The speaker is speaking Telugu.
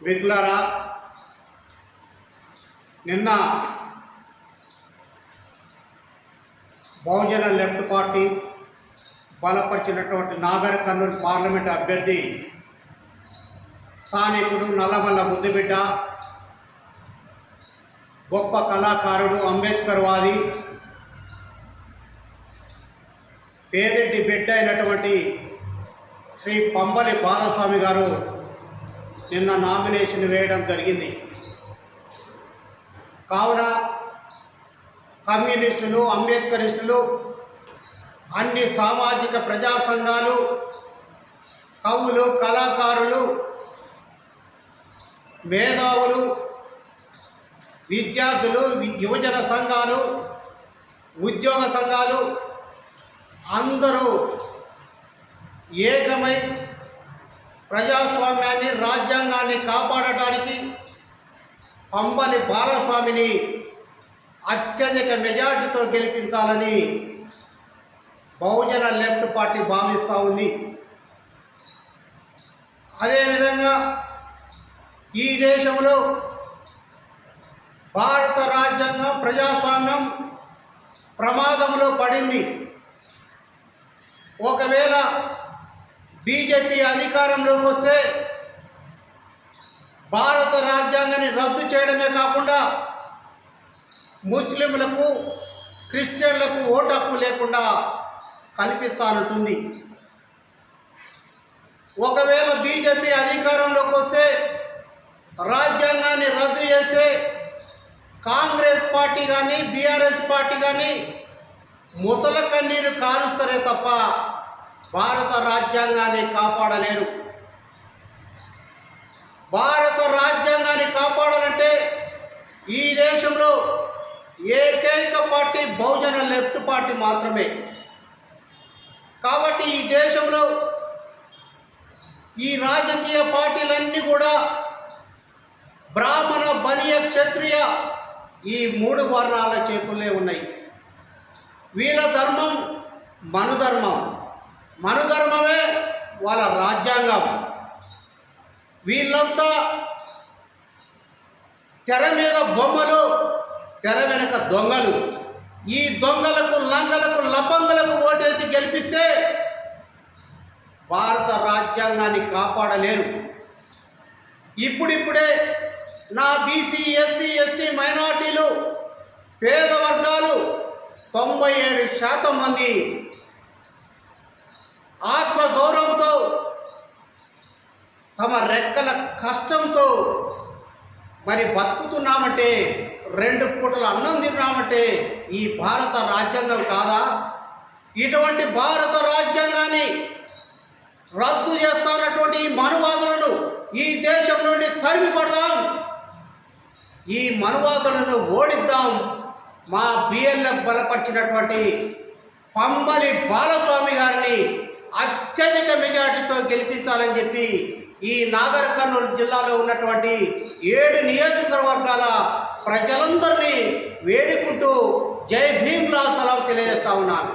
మిత్రులారా నిన్న బహుజన లెఫ్ట్ పార్టీ బలపరిచినటువంటి నాగర్ కర్నూలు పార్లమెంట్ అభ్యర్థి స్థానికుడు నల్లమల్ల ముద్దుబిడ్డ గొప్ప కళాకారుడు అంబేద్కర్ వాది పేదింటి బిడ్డ అయినటువంటి శ్రీ పంబలి బాలస్వామి గారు నిన్న నామినేషన్ వేయడం జరిగింది. కావున కమ్యూనిస్టులు అంబేద్కరిస్టులు అన్ని సామాజిక ప్రజా సంఘాలు కవులు కళాకారులు మేధావులు విద్యార్థులు యువజన సంఘాలు ఉద్యోగ సంఘాలు అందరూ ఏకమై ప్రజాస్వామ్యాన్ని రాజ్యాంగాన్ని కాపాడటానికి పంబని బాలస్వామిని అత్యధిక మెజార్టీతో గెలిపించాలని బహుజన లెఫ్ట్ పార్టీ భావిస్తూ ఉంది. అదేవిధంగా ఈ దేశంలో భారత రాజ్యాంగం ప్రజాస్వామ్యం ప్రమాదంలో పడింది. ఒకవేళ బీజేపీ అధికారంలోకి వస్తే భారత రాజ్యాంగాన్ని రద్దు చేయడమే కాకుండా ముస్లింలకు క్రిస్టియన్లకు ఓటు హక్కు లేకుండా కల్పిస్తానంటుంది. ఒకవేళ బీజేపీ అధికారంలోకి వస్తే రాజ్యాంగాన్ని రద్దు చేస్తే కాంగ్రెస్ పార్టీ కానీ బీఆర్ఎస్ పార్టీ కానీ ముసల కన్నీరు కారుస్తారే తప్ప భారత రాజ్యాంగాన్ని కాపాడలేరు. భారత రాజ్యాంగాన్ని కాపాడాలంటే ఈ దేశంలో ఏకైక పార్టీ బహుజన లెఫ్ట్ పార్టీ మాత్రమే. కాబట్టి ఈ దేశంలో ఈ రాజకీయ పార్టీలన్నీ కూడా బ్రాహ్మణ బనియ క్షత్రియ ఈ మూడు వర్ణాల చేతులే ఉన్నాయి. వీళ్ళ ధర్మం మనుధర్మం. మనుధర్మమే వాళ్ళ రాజ్యాంగం. వీళ్ళంతా తెర మీద బొమ్మలు తెర వెనక దొంగలు. ఈ దొంగలకు లంగలకు లబ్బంగలకు ఓటేసి గెలిపిస్తే భారత రాజ్యాంగాన్ని కాపాడలేరు. ఇప్పుడిప్పుడే నా బీసీ ఎస్సీ ఎస్టీ మైనార్టీలు పేద వర్గాలు తొంభై ఏడు శాతం మంది ఆత్మగౌరవంతో తమ రెక్కల కష్టంతో మరి బతుకుతున్నామంటే రెండు పూటల అన్నం తిన్నామంటే ఈ భారత రాజ్యాంగం కాదా? ఇటువంటి భారత రాజ్యాంగాన్ని రద్దు చేస్తున్నటువంటి ఈ మనువాదులను ఈ దేశం నుండి తరిమి కొడదాం. ఈ మనువాదులను ఓడిద్దాం. మా బిఎల్ఎఫ్ బలపరిచినటువంటి పంబలి బాలస్వామి గారిని అత్యధిక మెజార్టీతో గెలిపించాలని చెప్పి ఈ నాగర్ కర్నూలు జిల్లాలో ఉన్నటువంటి ఏడు నియోజకవర్గాల ప్రజలందరినీ వేడుకుంటూ జై భీమ్లా సలాం తెలియజేస్తా ఉన్నాను.